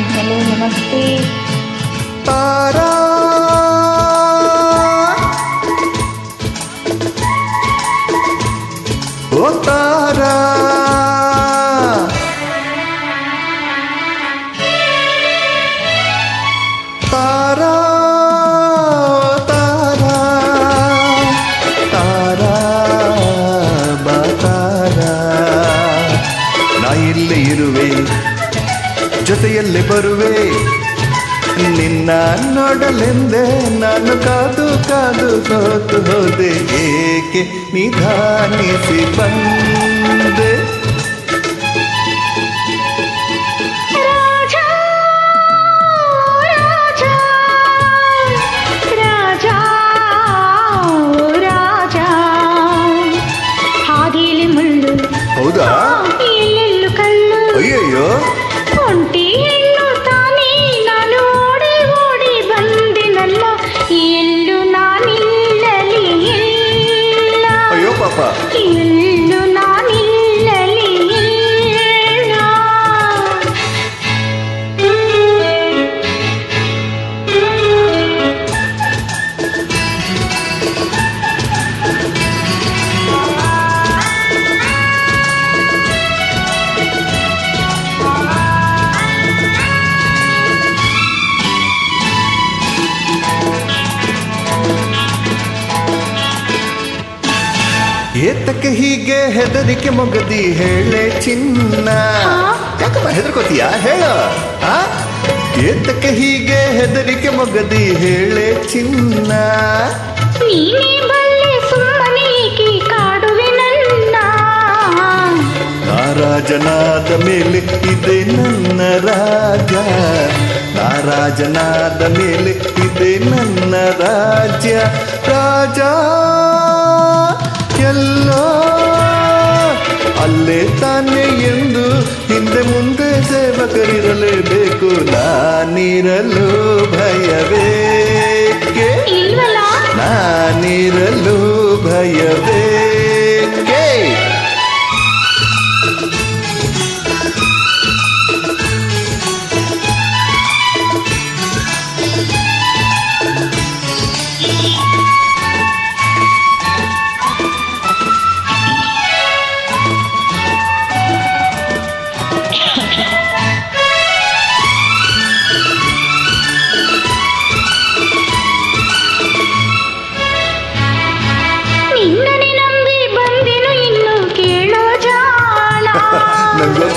Hi hello నమస్తే. తారా ఓ ಜೊತೆಯಲ್ಲೇ ಬರುವೆ. ನಿನ್ನ ನೋಡಲೆಂದೆ ನಾನು ಕಾದು ಕಾದು ಸೋತು ಹೋದೆ. ಏಕೆ ನಿಧಾನಿಸಿ ಬಂದೆ. 鲤鱼 ಏತಕ್ಕೆ ಹೀಗೆ ಹೆದರಿಕೆ ಮೊಗದಿ ಹೇಳೆ ಚಿನ್ನ? ಯಾಕಮ್ಮ? ಹೆದರ್ಕೋತೀಯ? ಹೇಳ? ಏತಕ್ಕೆ ಹೀಗೆ ಹೆದರಿಕೆ ಮೊಗದಿ ಹೇಳೆ ಚಿನ್ನ? ನೀನೇ ಬಲ್ಲೆ ಸುಮ್ಮನೇಕೆ ಕಾಡುವೆ ನನ್ನ? ನಾರಾಜನಾದ ಮೇಲೆ ಇದೆ ನನ್ನ ರಾಜ ನಾರಾಜನಾದ ಮೇಲೆ ಇದೆ ನನ್ನ ರಾಜ್ಯ. ರಾಜ ಸೇವಕರಿರಲೇಬೇಕು ನಾನಿರಲು ಭಯವೇಕೆ ಇಲ್ವಲ್ಲ ನಾನಿರಲು ಭಯವೇಕೆ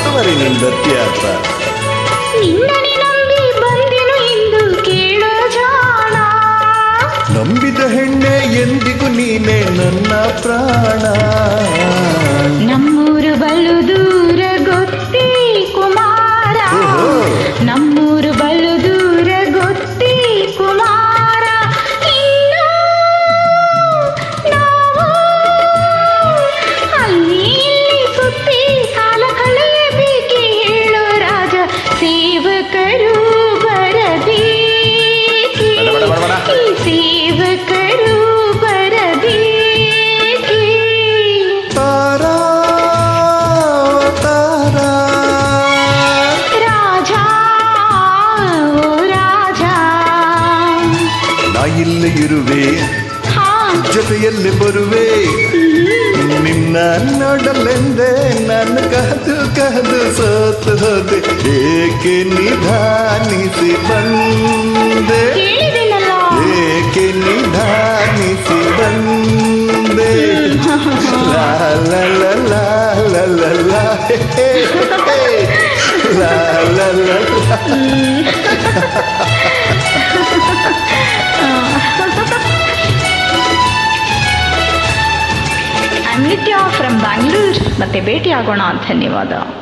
ನಂಗೆ ಗೊತ್ತು ಮರಿ ನಿನ್ ದತ್ತಿ ಅಂತ ನಿನ್ನನೆ ನಂಬಿ ಬಂದೆನು ಇಂದು ಕೇಳೋ ಜಾಣ. ನಂಬಿದ ಹೆಣ್ಣೆ ಎಂದಿಗೂ ನೀನೆ ನನ್ನ ಪ್ರಾಣ. ನಮ್ಮೂರು ಬಲು ದೂರ ಗೊತ್ತೇ ಕುಮಾರ. ನಮ್ಮೂರು ನಾ ಇಲ್ಲೇ ಇರುವೆ. ಜೊತೆಯಲ್ಲಿ ಬರುವೆ. ನಿನ್ನ ನೋಡಲೆಂದೆ ನನ್ನ ಕದು ಕದು ಸೋತು ಹೋದೆ ಏಕೆ ನಿಧಾನಿಸಿ ಬಂದೆ? ಏಕೆ ನಿಧಾನಿಸಿ ಬಂದೆ? ಲಾಲ ಲಾಲ ಲಾ ಲಾ ಲಾ ಅನ್ವಿತ್ಯ ಫ್ರಮ್ ಬ್ಯಾಂಗ್ಳೂರ್ ಮತ್ತೆ ಭೇಟಿಯಾಗೋಣ. ಧನ್ಯವಾದ.